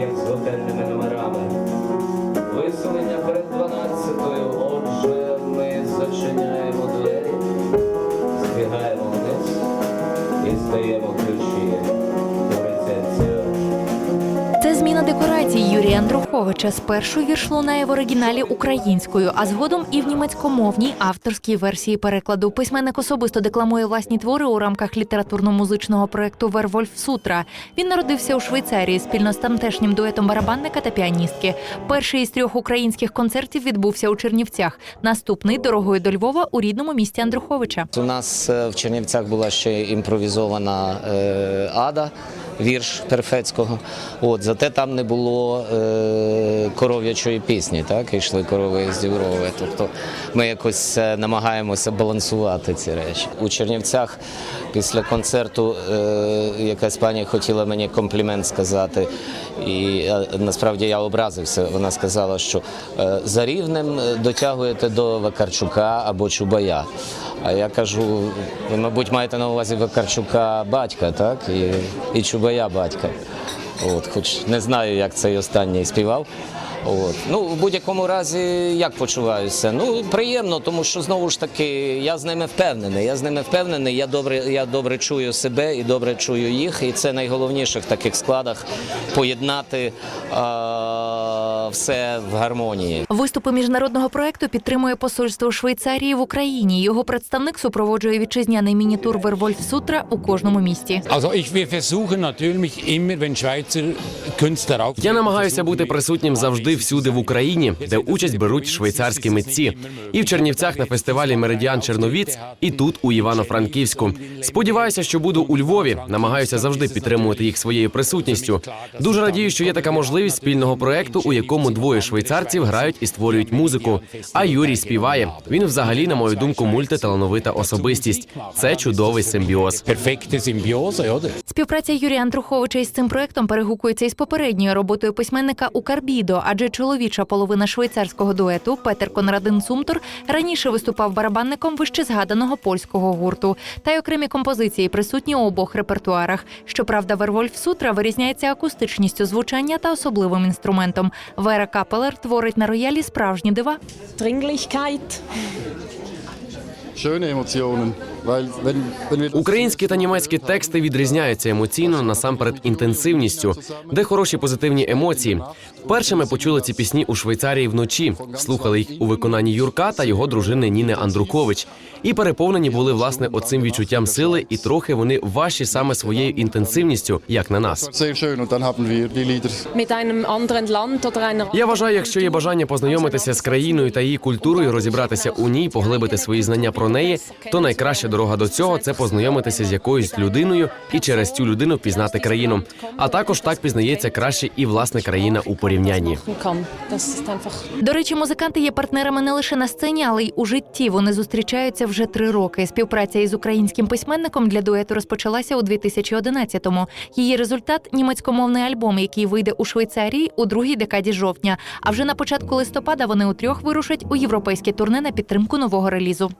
як з готельними номерами. Виселення перед 12-ю, отже, ми зачиняємо двері, збігаємо вниз і здаємо ключі у рецепцію. Це зміна декорацій Юрія Андруховича. Спершу вірш лунає в оригіналі українською, а згодом і в німецькомовній авторській версії перекладу. Письменник особисто декламує власні твори у рамках літературно-музичного проекту Вервольф Сутра. Він народився у Швейцарії спільно з тамтешнім дуетом барабанника та піаністки. Перший із трьох українських концертів відбувся у Чернівцях. Наступний дорогою до Львова у рідному місті Андруховича. У нас е, в Чернівцях була ще імпровізована е, ада, вірш Перфецького. От, зате там не було е, коров'ячої пісні, так? Йшли корови з Діврови. Тобто ми якось е, намагаємося балансувати ці речі. У Чернівцях після концерту е, якась пані хотіла мені комплімент сказати. І е, насправді я образився. Вона сказала, що е, за рівнем е, дотягуєте до Вакарчука або Чубая. А я кажу, ви, мабуть, маєте на увазі Вакарчука батька, так? І, і Чубая батька. От, хоч не знаю, як цей останній співав. От. Ну, в будь-якому разі, як почуваюся? Ну, приємно, тому що знову ж таки я з ними впевнений. Я з ними впевнений, я добре, я добре чую себе і добре чую їх. І це найголовніше в таких складах поєднати е все в гармонії. Виступи міжнародного проекту підтримує посольство Швейцарії в Україні. Його представник супроводжує вітчизняний міні-тур Вервольф Сутра у кожному місті. Я намагаюся бути присутнім завжди всюди в Україні, де участь беруть швейцарські митці, і в Чернівцях на фестивалі Меридіан Черновіць, і тут у Івано-Франківську. Сподіваюся, що буду у Львові. Намагаюся завжди підтримувати їх своєю присутністю. Дуже радію, що є така можливість спільного проекту, у якому двоє швейцарців грають і створюють музику. А Юрій співає. Він взагалі, на мою думку, мультиталановита особистість. Це чудовий симбіоз. Співпраця Юрія Андруховича із цим проектом перегукується із попередньою роботою письменника у Карбідо, адже чоловіча половина швейцарського дуету Петер Конрадин Сумтор раніше виступав барабанником вищезгаданого польського гурту. Та й окремі композиції присутні у обох репертуарах. Щоправда, Вервольф Сутра вирізняється акустичністю звучання та особливим інструментом. Вера Капелер творить на роялі справжні дива. Dringlichkeit. schöne Emotionen, Українські та німецькі тексти відрізняються емоційно насамперед інтенсивністю, де хороші позитивні емоції. Вперше ми почули ці пісні у Швейцарії вночі, слухали їх у виконанні Юрка та його дружини Ніни Андрукович. І переповнені були власне оцим відчуттям сили, і трохи вони важчі саме своєю інтенсивністю, як на нас. Я вважаю, якщо є бажання познайомитися з країною та її культурою, розібратися у ній, поглибити свої знання про неї, то найкраща дорога до цього це познайомитися з якоюсь людиною і через цю людину пізнати країну. А також так пізнається краще і власне країна у порівнянні. До речі, музиканти є партнерами не лише на сцені, але й у житті. Вони зустрічаються вже три роки. Співпраця із українським письменником для дуету розпочалася у 2011-му. Її результат німецькомовний альбом, який вийде у Швейцарії у другій декаді жовтня. А вже на початку листопада вони утрьох вирушать у європейське турне на підтримку нового релізу.